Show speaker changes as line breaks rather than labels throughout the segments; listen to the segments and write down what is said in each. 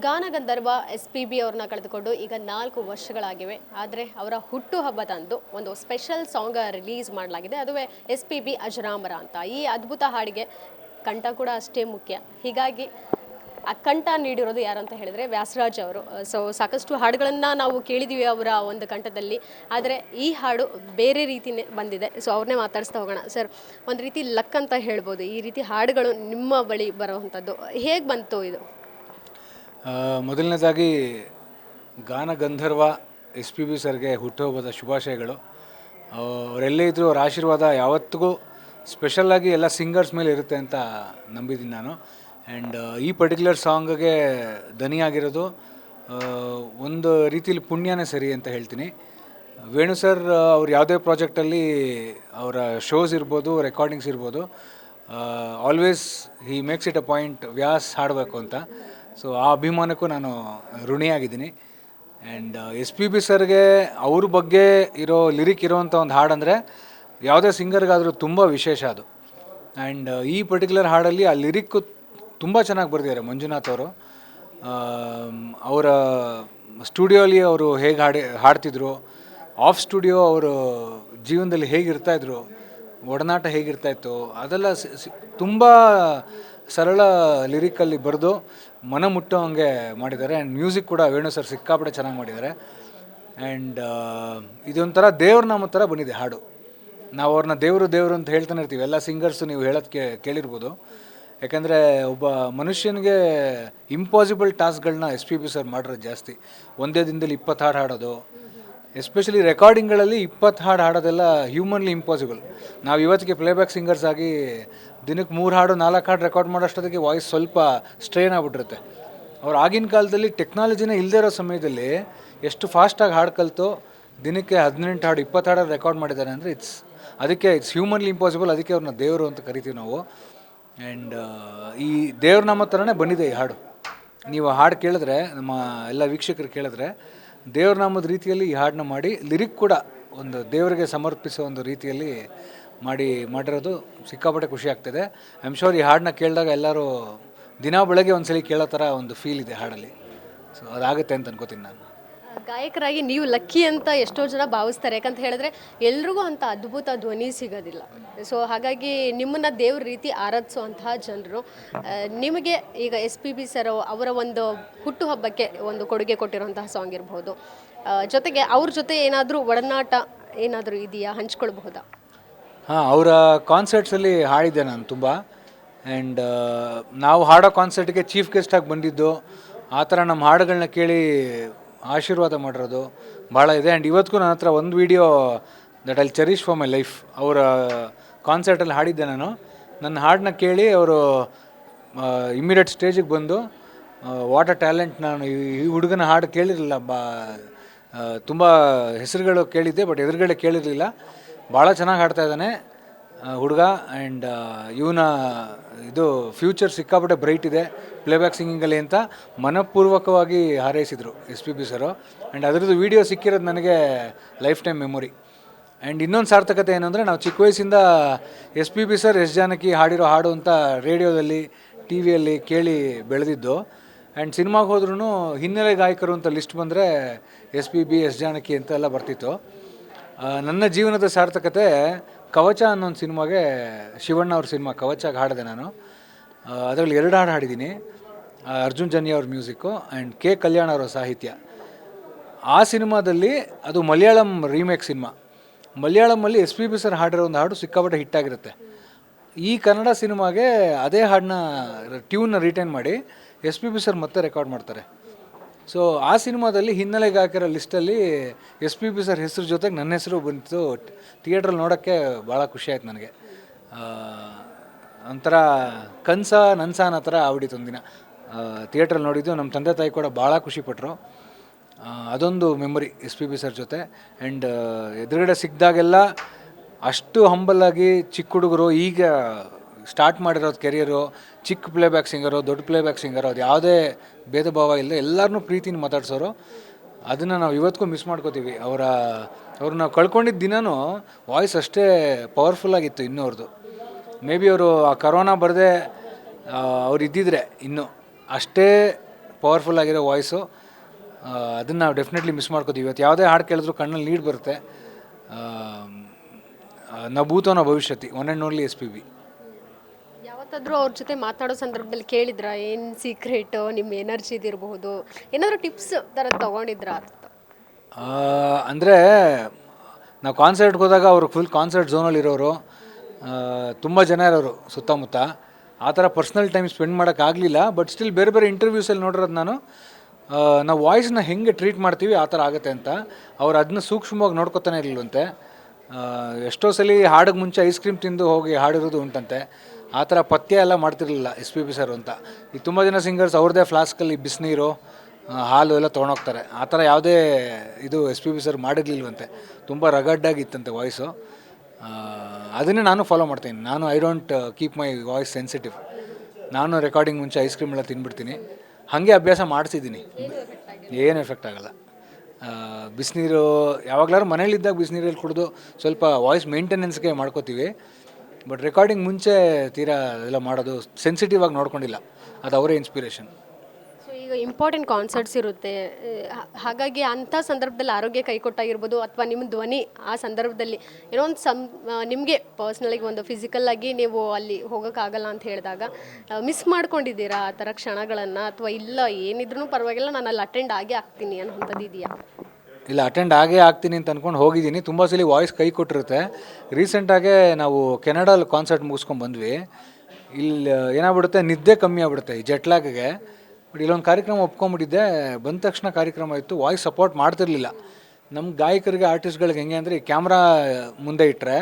ಗಾನಗಂಧರ್ವ, S P B ಅವ್ರನ್ನ ಕಳೆದುಕೊಂಡು ಈಗ ನಾಲ್ಕು ವರ್ಷಗಳಾಗಿವೆ. ಆದರೆ ಅವರ ಹುಟ್ಟುಹಬ್ಬದಂದು ಒಂದು ಸ್ಪೆಷಲ್ ಸಾಂಗ್ ರಿಲೀಸ್ ಮಾಡಲಾಗಿದೆ. ಅದುವೇ ಎಸ್ ಪಿ ಬಿ ಅಜರಾಮರ ಅಂತ. ಈ ಅದ್ಭುತ ಹಾಡಿಗೆ ಕಂಠ ಕೂಡ ಅಷ್ಟೇ ಮುಖ್ಯ. ಹೀಗಾಗಿ ಆ ಕಂಠ ನೀಡಿರೋದು ಯಾರು ಅಂತ ಹೇಳಿದ್ರೆ ವ್ಯಾಸರಾಜ್ ಅವರು. ಸೊ ಸಾಕಷ್ಟು ಹಾಡುಗಳನ್ನು ನಾವು ಕೇಳಿದ್ದೀವಿ ಅವರ ಒಂದು ಕಂಠದಲ್ಲಿ. ಆದರೆ ಈ ಹಾಡು ಬೇರೆ ರೀತಿನೇ ಬಂದಿದೆ. ಸೊ ಅವ್ರನ್ನೇ ಮಾತಾಡಿಸ್ತಾ ಹೋಗೋಣ. ಸರ್ ಒಂದು ರೀತಿ ಲಕ್ ಅಂತ ಹೇಳ್ಬೋದು. ಈ ರೀತಿ ಹಾಡುಗಳು ನಿಮ್ಮ ಬಳಿ ಬರುವಂಥದ್ದು. ಹೇಗೆ ಬಂತು ಇದು?
ಮೊದಲನೇದಾಗಿ ಗಾನ ಗಂಧರ್ವ ಎಸ್ ಪಿ ಬಿ ಸರ್ಗೆ ಹುಟ್ಟುಹಬ್ಬದ ಶುಭಾಶಯಗಳು. ಅವರೆಲ್ಲೇ ಇದ್ದರೂ ಅವ್ರ ಆಶೀರ್ವಾದ ಯಾವತ್ತಿಗೂ ಸ್ಪೆಷಲ್ಲಾಗಿ ಎಲ್ಲ ಸಿಂಗರ್ಸ್ ಮೇಲೆ ಇರುತ್ತೆ ಅಂತ ನಂಬಿದ್ದೀನಿ ನಾನು. ಆ್ಯಂಡ್ ಈ ಪರ್ಟಿಕ್ಯುಲರ್ ಸಾಂಗ್ಗೆ ದನಿಯಾಗಿರೋದು ಒಂದು ರೀತಿಯಲ್ಲಿ ಪುಣ್ಯನೇ ಸರಿ ಅಂತ ಹೇಳ್ತೀನಿ. ವೇಣು ಸರ್ ಅವ್ರು ಯಾವುದೇ ಪ್ರಾಜೆಕ್ಟಲ್ಲಿ ಅವರ ಶೋಸ್ ಇರ್ಬೋದು ರೆಕಾರ್ಡಿಂಗ್ಸ್ ಇರ್ಬೋದು always he makes it a point was ಹಾಡಬೇಕು ಅಂತ. ಸೊ ಆ ಅಭಿಮಾನಕ್ಕೂ ನಾನು ಋಣಿಯಾಗಿದ್ದೀನಿ. ಆ್ಯಂಡ್ ಎಸ್ ಪಿ ಬಿ ಸರ್ಗೆ ಅವ್ರ ಬಗ್ಗೆ ಇರೋ ಲಿರಿಕ್ ಇರೋವಂಥ ಒಂದು ಹಾಡಂದರೆ ಯಾವುದೇ ಸಿಂಗರ್ಗಾದರೂ ತುಂಬ ವಿಶೇಷ ಅದು. ಆ್ಯಂಡ್ ಈ ಪರ್ಟಿಕ್ಯುಲರ್ ಹಾಡಲ್ಲಿ ಆ ಲಿರಿಕ್ಕು ತುಂಬ ಚೆನ್ನಾಗಿ ಬರೆದಿದ್ದಾರೆ ಮಂಜುನಾಥ್ ಅವರು. ಅವರ ಸ್ಟುಡಿಯೋಲಿ ಅವರು ಹೇಗೆ ಹಾಡಿ, ಹಾಡ್ತಿದ್ರು ಆಫ್ ಸ್ಟುಡಿಯೋ ಅವರು ಜೀವನದಲ್ಲಿ ಹೇಗಿರ್ತಾಯಿದ್ರು ಒಡನಾಟ ಹೇಗಿರ್ತಾಯಿತ್ತು ಅದೆಲ್ಲ ತುಂಬ ಸರಳ ಲಿರಿಕಲ್ಲಿ ಬರೆದು ಮನ ಮುಟ್ಟೋ ಹಂಗೆ ಮಾಡಿದ್ದಾರೆ. ಆ್ಯಂಡ್ ಮ್ಯೂಸಿಕ್ ಕೂಡ ವೇಣು ಸರ್ ಸಿಕ್ಕಾಪಟ್ಟೆ ಚೆನ್ನಾಗಿ ಮಾಡಿದ್ದಾರೆ. ಆ್ಯಂಡ್ ಇದೊಂಥರ ದೇವ್ರ ನಮ್ಮ ಥರ ಬಂದಿದೆ ಹಾಡು. ನಾವು ಅವ್ರನ್ನ ದೇವರು ದೇವರು ಅಂತ ಹೇಳ್ತಾನೆ ಇರ್ತೀವಿ. ಎಲ್ಲ ಸಿಂಗರ್ಸು ನೀವು ಹೇಳೋದು ಕೇ, ಕೇಳಿರ್ಬೋದು. ಯಾಕಂದರೆ ಒಬ್ಬ ಮನುಷ್ಯನಿಗೆ ಇಂಪಾಸಿಬಲ್ ಟಾಸ್ಕ್ಗಳನ್ನ ಎಸ್ ಪಿ ಬಿ ಸರ್ ಮಾಡಿರೋದು ಜಾಸ್ತಿ. ಒಂದೇ ದಿನದಲ್ಲಿ ಇಪ್ಪತ್ತು ಹಾಡು ಹಾಡೋದು. ಎಸ್ಪೆಷಲಿ ರೆಕಾರ್ಡಿಂಗ್ಗಳಲ್ಲಿ ಇಪ್ಪತ್ತು ಹಾಡು ಹಾಡೋದೆಲ್ಲ ಹ್ಯೂಮನ್ಲಿ ಇಂಪಾಸಿಬಲ್ ನಾವು ಇವತ್ತಿಗೆ ಪ್ಲೇಬ್ಯಾಕ್ ಸಿಂಗರ್ಸ್ ಆಗಿ ದಿನಕ್ಕೆ ಮೂರು ಹಾಡು, ನಾಲ್ಕು ಹಾಡು ರೆಕಾರ್ಡ್ ಮಾಡೋಷ್ಟೊತ್ತಿಗೆ ವಾಯ್ಸ್ ಸ್ವಲ್ಪ ಸ್ಟ್ರೈನ್ ಆಗ್ಬಿಟ್ಟಿರುತ್ತೆ. ಅವ್ರು ಆಗಿನ ಕಾಲದಲ್ಲಿ ಟೆಕ್ನಾಲಜಿನೇ ಇಲ್ಲದೇ ಇರೋ ಸಮಯದಲ್ಲಿ ಎಷ್ಟು ಫಾಸ್ಟಾಗಿ ಹಾಡು ಕಲಿತು ದಿನಕ್ಕೆ ಹದಿನೆಂಟು ಹಾಡು, ಇಪ್ಪತ್ತು ಹಾಡು ರೆಕಾರ್ಡ್ ಮಾಡಿದ್ದಾರೆ ಅಂದರೆ ಇಟ್ಸ್ ಅದಕ್ಕೆ ಇಟ್ಸ್ ಹ್ಯೂಮನ್ಲಿ ಇಂಪಾಸಿಬಲ್ ಅದಕ್ಕೆ ಅವ್ರನ್ನ ದೇವರು ಅಂತ ಕರಿತೀವಿ ನಾವು. ಆ್ಯಂಡ್ ಈ ದೇವ್ರ ನಮ್ಮ ಥರನೇ ಬಂದಿದೆ ಈ ಹಾಡು. ನೀವು ಹಾಡು ಕೇಳಿದ್ರೆ, ನಮ್ಮ ಎಲ್ಲ ವೀಕ್ಷಕರು ಕೇಳಿದ್ರೆ, ದೇವ್ರ ನಾಮದ ರೀತಿಯಲ್ಲಿ ಈ ಹಾಡನ್ನ ಮಾಡಿ ಲಿರಿಕ್ ಕೂಡ ಒಂದು ದೇವರಿಗೆ ಸಮರ್ಪಿಸೋ ಒಂದು ರೀತಿಯಲ್ಲಿ ಮಾಡಿ ಮಾಡಿರೋದು ಸಿಕ್ಕಾಪಟ್ಟೆ ಖುಷಿ ಆಗ್ತಿದೆ. ಐ ಆಮ್ ಶೋರ್ ಈ ಹಾಡನ್ನ ಕೇಳಿದಾಗ ಎಲ್ಲರೂ ದಿನ ಬೆಳಗ್ಗೆ ಒಂದ್ಸಲಿ ಕೇಳೋ ಥರ ಒಂದು ಫೀಲ್ ಇದೆ ಹಾಡಲ್ಲಿ. ಸೊ ಅದಾಗುತ್ತೆ ಅಂತ ಅನ್ಕೋತೀನಿ ನಾನು.
ಗಾಯಕರಾಗಿ ನೀವು ಲಕ್ಕಿ ಅಂತ ಎಷ್ಟೋ ಜನ ಭಾವಿಸ್ತಾರೆ. ಯಾಕಂತ ಹೇಳಿದ್ರೆ ಎಲ್ರಿಗೂ ಅಂತ ಅದ್ಭುತ ಧ್ವನಿ ಸಿಗೋದಿಲ್ಲ. ಸೊ ಹಾಗಾಗಿ ನಿಮ್ಮನ್ನ ದೇವ್ರ ರೀತಿ ಆರಾಧಿಸುವಂತಹ ಜನರು ನಿಮಗೆ ಈಗ ಎಸ್ ಪಿ ಬಿ ಸರ್ ಅವರ ಒಂದು ಹುಟ್ಟುಹಬ್ಬಕ್ಕೆ ಒಂದು ಕೊಡುಗೆ ಕೊಟ್ಟಿರುವಂತಹ ಸಾಂಗ್ ಇರಬಹುದು ಜೊತೆಗೆ ಅವ್ರ ಜೊತೆ ಏನಾದರೂ ಒಡನಾಟ ಏನಾದರೂ ಇದೆಯಾ? ಹಂಚ್ಕೊಳ್ಬಹುದಾ?
ಹಾಂ, ಅವರ ಕಾನ್ಸರ್ಟ್ಸಲ್ಲಿ ಹಾಡಿದ್ದೆ ನಾನು ತುಂಬ. ಆ್ಯಂಡ್ ನಾವು ಹಾಡೋ ಕಾನ್ಸರ್ಟ್ಗೆ ಚೀಫ್ ಗೆಸ್ಟಾಗಿ ಬಂದಿದ್ದು. ಆ ಥರ ನಮ್ಮ ಹಾಡುಗಳನ್ನ ಕೇಳಿ ಆಶೀರ್ವಾದ ಮಾಡಿರೋದು ಭಾಳ ಇದೆ. ಆ್ಯಂಡ್ ಇವತ್ತಿಗೂ ನನ್ನ ಹತ್ರ ಒಂದು video that I cherish for my life ಅವರ ಕಾನ್ಸರ್ಟಲ್ಲಿ ಹಾಡಿದ್ದೆ ನಾನು. ನನ್ನ ಹಾಡನ್ನ ಕೇಳಿ ಅವರು ಇಮ್ಮಿಡಿಯೇಟ್ ಸ್ಟೇಜಿಗೆ ಬಂದು ವಾಟ್ ಅ ಟ್ಯಾಲೆಂಟ್ ನಾನು ಈ ಈ ಹುಡುಗನ ಹಾಡು ಕೇಳಿರಲಿಲ್ಲ. ಬಾ ತುಂಬ ಹೆಸರುಗಳು ಕೇಳಿದ್ದೆ ಬಟ್ ಎದುರುಗಡೆ ಕೇಳಿರಲಿಲ್ಲ. ಭಾಳ ಚೆನ್ನಾಗಿ ಹಾಡ್ತಾ ಇದ್ದಾನೆ. ಹುಡುಗ ಆ್ಯಂಡ್ ಇವನ ಇದು ಫ್ಯೂಚರ್ ಸಿಕ್ಕಾಪಟ್ಟೆ ಬ್ರೈಟ್ ಇದೆ ಪ್ಲೇಬ್ಯಾಕ್ ಸಿಂಗಿಂಗಲ್ಲಿ ಅಂತ ಮನಪೂರ್ವಕವಾಗಿ ಹಾರೈಸಿದರು S P B sir and ಅದರದ್ದು ವೀಡಿಯೋ ಸಿಕ್ಕಿರೋದು ನನಗೆ ಲೈಫ್ ಟೈಮ್ ಮೆಮೊರಿ ಆ್ಯಂಡ್ ಇನ್ನೊಂದು ಸಾರ್ಥಕತೆ ಏನು ಅಂದರೆ ನಾವು ಚಿಕ್ಕ ವಯಸ್ಸಿಂದ S P B sir S Janaki ಹಾಡಿರೋ ಹಾಡು ಅಂತ ರೇಡಿಯೋದಲ್ಲಿ ಟಿ ವಿಯಲ್ಲಿ ಕೇಳಿ ಬೆಳೆದಿದ್ದು. ಆ್ಯಂಡ್ ಸಿನಿಮಾಗೆ ಹೋದ್ರೂ ಹಿನ್ನೆಲೆ ಗಾಯಕರು ಅಂತ ಲಿಸ್ಟ್ ಬಂದರೆ S P B S Janaki ಅಂತೆಲ್ಲ ಬರ್ತಿತ್ತು. ನನ್ನ ಜೀವನದ ಸಾರ್ಥಕತೆ ಕವಚ ಅನ್ನೋ ಒಂದು ಸಿನಿಮಾಗೆ ಶಿವಣ್ಣ ಅವ್ರ ಸಿನಿಮಾ, ಕವಚಾಗಿ ಹಾಡಿದೆ ನಾನು. ಅದರಲ್ಲಿ ಎರಡು ಹಾಡು ಹಾಡಿದ್ದೀನಿ. ಅರ್ಜುನ್ ಜನ್ಯ ಅವ್ರ ಮ್ಯೂಸಿಕ್ಕು ಆ್ಯಂಡ್ ಕೆ ಕಲ್ಯಾಣ ಅವರ ಸಾಹಿತ್ಯ. ಆ ಸಿನಿಮಾದಲ್ಲಿ ಅದು ಮಲಯಾಳಂ ರೀಮೇಕ್ ಸಿನಿಮಾ. ಮಲಯಾಳಮಲ್ಲಿ ಎಸ್ ಪಿ ಬಿ ಸರ್ ಹಾಡಿರೋ ಒಂದು ಹಾಡು ಸಿಕ್ಕಾಪಟ್ಟೆ ಹಿಟ್ಟಾಗಿರುತ್ತೆ ಈ ಕನ್ನಡ ಸಿನಿಮಾಗೆ ಅದೇ ಹಾಡನ್ನ ಟ್ಯೂನ್ನ ರಿಟೈನ್ ಮಾಡಿ ಎಸ್ ಪಿ ಬಿ ಸರ್ ಮತ್ತೆ ರೆಕಾರ್ಡ್ ಮಾಡ್ತಾರೆ. ಸೊ ಆ ಸಿನಿಮಾದಲ್ಲಿ ಹಿನ್ನೆಲೆ ಗಾಯಕರ ಲಿಸ್ಟಲ್ಲಿ ಎಸ್ ಪಿ ಬಿ ಸರ್ ಹೆಸರು ಜೊತೆಗೆ ನನ್ನ ಹೆಸರು ಬಂತು. ಥಿಯೇಟ್ರಲ್ಲಿ ನೋಡೋಕ್ಕೆ ಭಾಳ ಖುಷಿ ಆಯ್ತು ನನಗೆ. ಒಂಥರ ಕನ್ಸ ನನ್ಸ ಅನ್ನೋ ಥರ ಆಗ್ಬಿಟ್ಟಿತ್ತು ಒಂದಿನ. ಥಿಯೇಟ್ರಲ್ಲಿ ನೋಡಿದ್ದು ನಮ್ಮ ತಂದೆ ತಾಯಿ ಕೂಡ ಭಾಳ ಖುಷಿಪಟ್ಟರು ಅದೊಂದು memory S P B sir ಜೊತೆ. ಆ್ಯಂಡ್ ಎದುರುಗಡೆ ಸಿಕ್ಕಿದಾಗೆಲ್ಲ ಅಷ್ಟು ಹಂಬಲಾಗಿ ಚಿಕ್ಕ ಹುಡುಗರು ಈಗ ಸ್ಟಾರ್ಟ್ ಮಾಡಿರೋದು ಕೆರಿಯರು ಚಿಕ್ಕ ಪ್ಲೇಬ್ಯಾಕ್ ಸಿಂಗರು ದೊಡ್ಡ ಪ್ಲೇಬ್ಯಾಕ್ ಸಿಂಗರು ಅದು ಯಾವುದೇ ಭೇದ ಭಾವ ಇಲ್ಲ ಎಲ್ಲರನ್ನೂ ಪ್ರೀತಿನ ಮಾತಾಡ್ಸೋರು. ಅದನ್ನು ನಾವು ಇವತ್ತಿಗೂ ಮಿಸ್ ಮಾಡ್ಕೋತೀವಿ. ಅವರ ಅವ್ರು ನಾವು ಕಳ್ಕೊಂಡಿದ್ದ ದಿನವೂ ವಾಯ್ಸ್ ಅಷ್ಟೇ ಪವರ್ಫುಲ್ಲಾಗಿತ್ತು ಇನ್ನೂ ಅವ್ರದ್ದು ಮೇ ಬಿ ಅವರು ಆ ಕರೋನಾ ಬರದೆ ಅವ್ರು ಇದ್ದಿದ್ರೆ ಇನ್ನೂ ಅಷ್ಟೇ ಪವರ್ಫುಲ್ ಆಗಿರೋ ವಾಯ್ಸು ಅದನ್ನು ನಾವು ಡೆಫಿನೆಟ್ಲಿ ಮಿಸ್ ಮಾಡ್ಕೋತೀವಿ. ಇವತ್ತು ಯಾವುದೇ ಹಾಡು ಕೇಳಿದ್ರು ಕಣ್ಣಲ್ಲಿ ನೀರು ಬರುತ್ತೆ. ಆ, ಆ, ಭೂತೋ ನ ಭವಿಷ್ಯತಿ one and only S P B
ಯಾವತ್ತಾದ್ರೂ ಅವ್ರ ಜೊತೆ ಮಾತಾಡೋ ಸಂದರ್ಭದಲ್ಲಿ ಕೇಳಿದ್ರ? ಏನು ಸೀಕ್ರೆಟ್ ನಿಮ್ಮ ಎನರ್ಜಿ ಇದಿರಬಹುದು? ಏನಾದರೂ ಟಿಪ್ಸ್ ಥರ ತೊಗೊಂಡಿದ್ರ
ಅಂದರೆ ನಾವು ಕಾನ್ಸರ್ಟ್ಗೆ ಹೋದಾಗ ಅವರು ಫುಲ್ ಕಾನ್ಸರ್ಟ್ ಝೋನಲ್ಲಿ ಇರೋರು. ತುಂಬ ಜನ ಇರೋರು ಸುತ್ತಮುತ್ತ. ಆ ಥರ ಪರ್ಸ್ನಲ್ ಟೈಮ್ ಸ್ಪೆಂಡ್ ಮಾಡೋಕ್ಕಾಗಲಿಲ್ಲ ಬಟ್ ಸ್ಟಿಲ್ ಬೇರೆ ಬೇರೆ ಇಂಟರ್ವ್ಯೂಸಲ್ಲಿ ನೋಡಿರೋದು ನಾನು. ನಾವು ವಾಯ್ಸ್ನ ಹೆಂಗೆ ಟ್ರೀಟ್ ಮಾಡ್ತೀವಿ ಆ ಥರ ಆಗುತ್ತೆ ಅಂತ. ಅವ್ರು ಅದನ್ನ ಸೂಕ್ಷ್ಮವಾಗಿ ನೋಡ್ಕೊತಾನೆ ಇರಲಿಲ್ಲಂತೆ ಎಷ್ಟೋ ಸಲ ಹಾಡಿಗೆ ಮುಂಚೆ ಐಸ್ ಕ್ರೀಮ್ ತಿಂದು ಹೋಗಿ ಹಾಡಿರೋದು ಉಂಟಂತೆ. ಆ ಥರ ಪಥ್ಯ ಎಲ್ಲ ಮಾಡ್ತಿರ್ಲಿಲ್ಲ ಎಸ್ ಪಿ ಪಿ ಸರ್ ಅಂತ. ಈಗ ತುಂಬ ಜನ ಸಿಂಗರ್ಸ್ ಅವ್ರದೇ ಫ್ಲಾಸ್ಕಲ್ಲಿ ಬಿಸಿನೀರು ಹಾಲು ಎಲ್ಲ ತೊಗೊಂಡೋಗ್ತಾರೆ. ಆ ಥರ ಯಾವುದೇ ಇದು ಎಸ್ ಪಿ ಬಿ ಸರ್ ಮಾಡಿರ್ಲಿಲ್ವಂತೆ. ತುಂಬ ರಗಡ್ಡಾಗಿತ್ತಂತೆ ವಾಯ್ಸು ಅದನ್ನೇ ನಾನು ಫಾಲೋ ಮಾಡ್ತೀನಿ. ನಾನು I don't keep my voice sensitive ನಾನು ರೆಕಾರ್ಡಿಂಗ್ ಮುಂಚೆ ಐಸ್ ಕ್ರೀಮ್ ಎಲ್ಲ ತಿನ್ಬಿಡ್ತೀನಿ. ಹಾಗೆ ಅಭ್ಯಾಸ ಮಾಡಿಸಿದ್ದೀನಿ. ಏನು ಎಫೆಕ್ಟ್ ಆಗಲ್ಲ. ಬಿಸಿನೀರು ಯಾವಾಗಲಾರು ಮನೇಲಿದ್ದಾಗ ಬಿಸಿನೀರಲ್ಲಿ ಕುಡಿದು ಸ್ವಲ್ಪ ವಾಯ್ಸ್ ಮೇಂಟೆನೆನ್ಸ್ಗೆ ಮಾಡ್ಕೋತೀವಿ. ಬಟ್ ರೆಕಾರ್ಡಿಂಗ್ ಮುಂಚೆ ತೀರಾ ಎಲ್ಲ ಮಾಡೋದು ಸೆನ್ಸಿಟಿವ್ ಆಗಿ ನೋಡ್ಕೊಂಡಿಲ್ಲ. ಅದು ಅವರೇ ಇನ್ಸ್ಪಿರೇಷನ್
ಸೊ ಈಗ ಇಂಪಾರ್ಟೆಂಟ್ ಕಾನ್ಸರ್ಟ್ಸ್ ಇರುತ್ತೆ. ಹಾಗಾಗಿ ಅಂಥ ಸಂದರ್ಭದಲ್ಲಿ ಆರೋಗ್ಯ ಕೈಕೊಟ್ಟಾಗಿರ್ಬೋದು ಅಥವಾ ನಿಮ್ಮ ಧ್ವನಿ ಆ ಸಂದರ್ಭದಲ್ಲಿ. ಏನೋ ಒಂದು ಸಂ ನಿಮಗೆ ಪರ್ಸ್ನಲಾಗಿ ಒಂದು ಫಿಸಿಕಲ್ ಆಗಿ ನೀವು ಅಲ್ಲಿ ಹೋಗೋಕ್ಕಾಗಲ್ಲ ಅಂತ ಹೇಳಿದಾಗ ಮಿಸ್ ಮಾಡ್ಕೊಂಡಿದ್ದೀರಾ ಆ ಥರ ಕ್ಷಣಗಳನ್ನು? ಅಥವಾ ಇಲ್ಲ, ಏನಿದ್ರೂ ಪರವಾಗಿಲ್ಲ ನಾನು ಅಲ್ಲಿ ಅಟೆಂಡ್ ಆಗೇ ಆಗ್ತೀನಿ ಅನ್ನೋಂಥದ್ದು ಇದೆಯಾ?
ಇಲ್ಲ ಅಟೆಂಡ್ ಆಗೇ ಆಗ್ತೀನಿ ಅಂತ ಅಂದ್ಕೊಂಡು ಹೋಗಿದ್ದೀನಿ. ತುಂಬ ಸಲ ವಾಯ್ಸ್ ಕೈ ಕೊಟ್ಟಿರುತ್ತೆ. ರೀಸೆಂಟಾಗೆ ನಾವು ಕೆನಡಾದಲ್ಲಿ ಕಾನ್ಸರ್ಟ್ ಮುಗಿಸ್ಕೊಂಡು ಬಂದ್ವಿ. ಇಲ್ಲಿ ಏನಾಗ್ಬಿಡುತ್ತೆ, ನಿದ್ದೆ ಕಮ್ಮಿ ಆಗ್ಬಿಡುತ್ತೆ ಈ ಜೆಟ್ಲಾಗ್ಗೆ ಬಟ್ ಇಲ್ಲೊಂದು ಕಾರ್ಯಕ್ರಮ ಒಪ್ಕೊಂಬಿಟ್ಟಿದ್ದೆ ಬಂದ ತಕ್ಷಣ ಕಾರ್ಯಕ್ರಮ ಇತ್ತು. ವಾಯ್ಸ್ ಸಪೋರ್ಟ್ ಮಾಡ್ತಿರ್ಲಿಲ್ಲ. ನಮ್ಮ ಗಾಯಕರಿಗೆ ಆರ್ಟಿಸ್ಟ್ಗಳಿಗೆ ಹೆಂಗೆ ಅಂದರೆ, ಈ ಕ್ಯಾಮ್ರಾ ಮುಂದೆ ಇಟ್ಟರೆ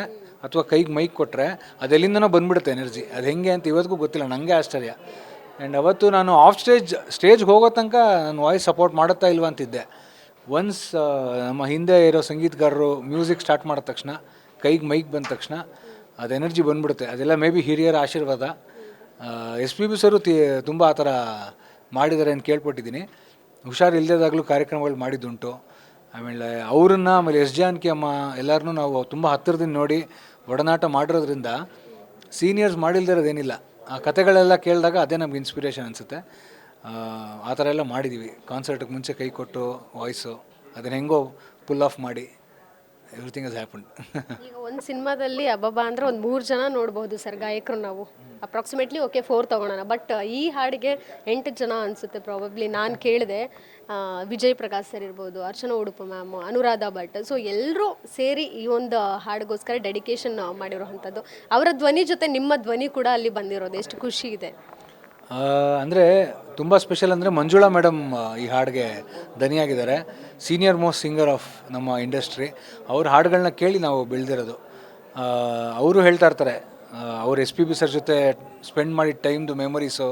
ಅಥವಾ ಕೈಗೆ ಮೈಕ್ ಕೊಟ್ಟರೆ ಅದೆಲ್ಲಿಂದನೋ ಬಂದ್ಬಿಡುತ್ತೆ ಎನರ್ಜಿ ಅದು ಹೆಂಗೆ ಅಂತ ಇವತ್ತಿಗೂ ಗೊತ್ತಿಲ್ಲ. ನನಗೆ ಆಶ್ಚರ್ಯ. ಆ್ಯಂಡ್ ಅವತ್ತು ನಾನು ಆಫ್ ಸ್ಟೇಜ್ ಸ್ಟೇಜ್ಗೆ ಹೋಗೋ ತನಕ ನಾನು ವಾಯ್ಸ್ ಸಪೋರ್ಟ್ ಮಾಡುತ್ತಾ ಇಲ್ವಾ ಅಂತಿದ್ದೆ. ಒನ್ಸ್ ನಮ್ಮ ಹಿಂದೆ ಇರೋ ಸಂಗೀತಗಾರರು ಮ್ಯೂಸಿಕ್ ಸ್ಟಾರ್ಟ್ ಮಾಡಿದ ತಕ್ಷಣ, ಕೈಗೆ ಮೈಕ್ ಬಂದ ತಕ್ಷಣ ಅದು ಎನರ್ಜಿ ಬಂದ್ಬಿಡುತ್ತೆ. ಅದೆಲ್ಲ ಮೇ ಬಿ ಹಿರಿಯರ ಆಶೀರ್ವಾದ. ಎಸ್ ಪಿ ಬಿ ಸರು ತಿ, ತುಂಬ ಆ ಥರ ಮಾಡಿದ್ದಾರೆ ಅಂತ ಕೇಳ್ಪಟ್ಟಿದ್ದೀನಿ. ಹುಷಾರು ಇಲ್ಲದಾಗಲೂ ಕಾರ್ಯಕ್ರಮಗಳು ಮಾಡಿದ್ದುಂಟು. ಆಮೇಲೆ ಅವ್ರನ್ನ, ಆಮೇಲೆ ಎಸ್ ಜಾನಕಿ ಅಮ್ಮ ಎಲ್ಲರನ್ನೂ ನಾವು ತುಂಬ ಹತ್ತಿರದಿಂದ ನೋಡಿ ಒಡನಾಟ ಮಾಡಿರೋದ್ರಿಂದ ಸೀನಿಯರ್ಸ್ ಮಾಡಿಲ್ದಿರೋದೇನಿಲ್ಲ. ಆ ಕತೆಗಳೆಲ್ಲ ಕೇಳಿದಾಗ ಅದೇ ನಮ್ಗೆ ಇನ್ಸ್ಪಿರೇಷನ್ ಅನಿಸುತ್ತೆ. ಆ ಥರ ಎಲ್ಲ ಮಾಡಿದ್ದೀವಿ ಕಾನ್ಸರ್ಟಿಗೆ ಮುಂಚೆ ಕೈ ಕೊಟ್ಟು ವಾಯ್ಸು ಅದನ್ನ ಹೆಂಗೋ ಪುಲ್ ಆಫ್ ಮಾಡಿ ಎವ್ರಿಥಿಂಗ್ ಇಸ್ ಹ್ಯಾಪನ್
ಈಗ ಒಂದು ಸಿನಿಮಾದಲ್ಲಿ ಅಬ್ಬಬ್ಬ ಅಂದ್ರೆ ಒಂದು ಮೂರು ಜನ ನೋಡ್ಬೋದು ಸರ್ ಗಾಯಕರು ನಾವು. ಅಪ್ರಾಕ್ಸಿಮೇಟ್ಲಿ ಓಕೆ ಫೋರ್ ತೊಗೊಳೋಣ. ಬಟ್ ಈ ಹಾಡಿಗೆ ಎಂಟು ಜನ ಅನಿಸುತ್ತೆ ಪ್ರಾಬಬ್ಲಿ ನಾನು ಕೇಳಿದೆ ವಿಜಯ್ ಪ್ರಕಾಶ್ ಸರ್ ಇರ್ಬೋದು, ಅರ್ಚನಾ ಉಡುಪು ಮ್ಯಾಮ್ ಅನುರಾಧ ಭಟ್. ಸೊ ಎಲ್ಲರೂ ಸೇರಿ ಈ ಒಂದು ಹಾಡಿಗೋಸ್ಕರ ಡೆಡಿಕೇಶನ್ ಮಾಡಿರೋವಂಥದ್ದು ಅವರ ಧ್ವನಿ ಜೊತೆ ನಿಮ್ಮ ಧ್ವನಿ ಕೂಡ ಅಲ್ಲಿ ಬಂದಿರೋದು. ಎಷ್ಟು ಖುಷಿ ಇದೆ.
ಅಂದರೆ ತುಂಬ ಸ್ಪೆಷಲ್ ಅಂದರೆ ಮಂಜುಳಾ ಮೇಡಮ್ ಈ ಹಾಡಿಗೆ ದನಿಯಾಗಿದ್ದಾರೆ ಸೀನಿಯರ್ ಮೋಸ್ಟ್ ಸಿಂಗರ್ ಆಫ್ ನಮ್ಮ ಇಂಡಸ್ಟ್ರಿ ಅವ್ರ ಹಾಡುಗಳನ್ನ ಕೇಳಿ ನಾವು ಬೆಳೆದಿರೋದು. ಅವರು ಹೇಳ್ತಾ ಇರ್ತಾರೆ. ಅವ್ರು ಎಸ್ ಪಿ ಬಿ ಸರ್ ಜೊತೆ ಸ್ಪೆಂಡ್ ಮಾಡಿದ ಟೈಮ್ದು ಮೆಮೊರೀಸು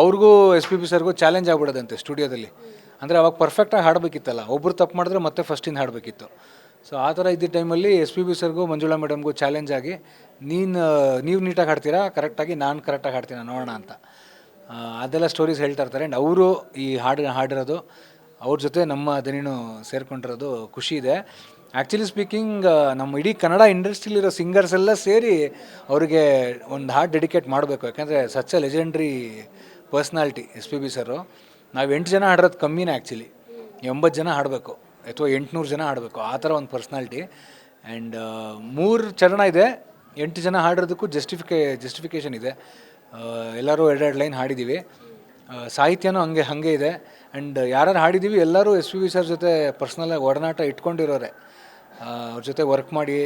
ಅವ್ರಿಗೂ ಎಸ್ ಪಿ ಬಿ ಸರ್ಗೂ ಚಾಲೆಂಜ್ ಆಗ್ಬಿಡೋದಂತೆ ಸ್ಟುಡಿಯೋದಲ್ಲಿ ಅಂದರೆ ಅವಾಗ ಪರ್ಫೆಕ್ಟಾಗಿ ಹಾಡಬೇಕಿತ್ತಲ್ಲ. ಒಬ್ಬರು ತಪ್ಪು ಮಾಡಿದ್ರೆ ಮತ್ತೆ ಫಸ್ಟಿಂದ ಹಾಡಬೇಕಿತ್ತು. ಸೊ ಆ ಥರ ಇದ್ದ ಟೈಮಲ್ಲಿ ಎಸ್ ಪಿ ಬಿ ಸರ್ಗೂ ಮಂಜುಳಾ ಮೇಡಮ್ಗೂ ಚಾಲೆಂಜ್ ಆಗಿ, ನೀನು ನೀವು ನೀಟಾಗಿ ಹಾಡ್ತೀರಾ? ಕರೆಕ್ಟಾಗಿ ನಾನು ಕರೆಕ್ಟಾಗಿ ಹಾಡ್ತೀನಿ? ನೋಡೋಣ ಅಂತ. ಅದೆಲ್ಲ ಸ್ಟೋರೀಸ್ ಹೇಳ್ತಾ ಇರ್ತಾರೆ. ಆ್ಯಂಡ್ ಅವರು ಈ ಹಾಡು, ಹಾಡಿರೋದು, ಅವ್ರ ಜೊತೆ ನಮ್ಮ ದನಿನೂ ಸೇರ್ಕೊಂಡಿರೋದು ಖುಷಿ ಇದೆ. ಆ್ಯಕ್ಚುಲಿ ಸ್ಪೀಕಿಂಗ್ ನಮ್ಮ ಇಡೀ ಕನ್ನಡ ಇಂಡಸ್ಟ್ರಿಲಿರೋ ಸಿಂಗರ್ಸ್ ಎಲ್ಲ ಸೇರಿ ಅವರಿಗೆ ಒಂದು ಹಾಡು ಡೆಡಿಕೇಟ್ ಮಾಡಬೇಕು. ಯಾಕಂದರೆ a legendary personality S P B sir ನಾವು ಎಂಟು ಜನ ಹಾಡಿರೋದು ಕಮ್ಮಿನೇ ಆ್ಯಕ್ಚುಲಿ ಎಂಬತ್ತು ಜನ ಹಾಡಬೇಕು. ಅಥವಾ ಎಂಟುನೂರು ಜನ ಹಾಡಬೇಕು. ಆ ಥರ ಒಂದು ಪರ್ಸ್ನಾಲಿಟಿ ಆ್ಯಂಡ್ ಮೂರು ಚರಣ ಇದೆ. ಎಂಟು ಜನ ಹಾಡಿರೋದಕ್ಕೂ ಜಸ್ಟಿಫಿಕೇ ಜಸ್ಟಿಫಿಕೇಷನ್ ಇದೆ. ಎಲ್ಲರೂ ಎರಡೆರಡು ಲೈನ್ ಹಾಡಿದ್ದೀವಿ ಸಾಹಿತ್ಯನೂ ಹಂಗೆ, ಹಾಗೆ ಇದೆ. ಆ್ಯಂಡ್ ಯಾರು ಹಾಡಿದ್ದೀವಿ ಎಲ್ಲರೂ ಎಸ್ ಪಿ ವಿ ಸರ್ ಜೊತೆ ಪರ್ಸ್ನಲಾಗಿ ಒಡನಾಟ ಇಟ್ಕೊಂಡಿರೋರೆ. ಅವ್ರ ಜೊತೆ ವರ್ಕ್ ಮಾಡಿ